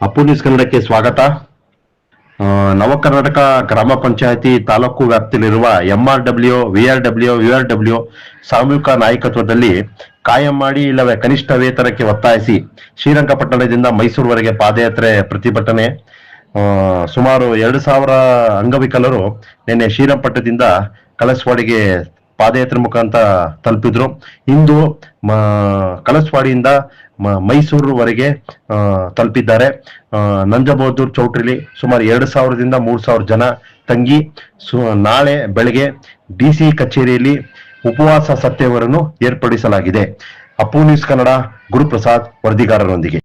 Appu news ಕನ್ನಡಕ್ಕೆ ಸ್ವಾಗತ. ನವ ಕರ್ನಾಟಕ ಗ್ರಾಮ ಪಂಚಾಯತಿ ತಾಲೂಕು ವ್ಯಾಪ್ತಿಯಲ್ಲಿರುವ MR W VR W VR W ಸಾಮೂಹಿಕ ನಾಯಕತ್ವದಲ್ಲಿ ಕಾಯಂ ಮಾಡಿ ಇಲ್ಲವೇ ಕನಿಷ್ಠ ವೇತನಕ್ಕೆ ಒತ್ತಾಯಿಸಿ ಶ್ರೀರಂಗಪಟ್ಟಣದಿಂದ ಮೈಸೂರುವರೆಗೆ ಪಾದಯಾತ್ರೆ ಪ್ರತಿಭಟನೆ. ಸುಮಾರು ಎರಡು ಸಾವಿರ ಅಂಗವಿಕಲರು ನಿನ್ನೆ ಶ್ರೀರಂಗಪಟ್ಟಣದಿಂದ ಕಳಸವಾಡಿಗೆ ಪಾದಯಾತ್ರೆ ಮುಖಾಂತರ ತಲುಪಿದ್ರು. ಇಂದು ಕಳಸವಾಡಿಯಿಂದ ಮ- ಮೈಸೂರುವರೆಗೆ ಆ, ತಲುಪಿದ್ದಾರೆ. ನಂಜಬಹದ್ದೂರ್ ಚೌಟ್ರಿಲಿ ಸುಮಾರು ಎರಡು ಸಾವಿರದಿಂದ ಮೂರು ಸಾವಿರ ಜನ ತಂಗಿ. ಸು ನಾಳೆ ಬೆಳಗ್ಗೆ ಡಿ ಸಿ ಕಚೇರಿಯಲ್ಲಿ ಉಪವಾಸ ಸತ್ಯವರನ್ನು ಏರ್ಪಡಿಸಲಾಗಿದೆ. ಅಪ್ಪು ನ್ಯೂಸ್ ಕನ್ನಡ ಗುರುಪ್ರಸಾದ್ ವರದಿಗಾರರೊಂದಿಗೆ.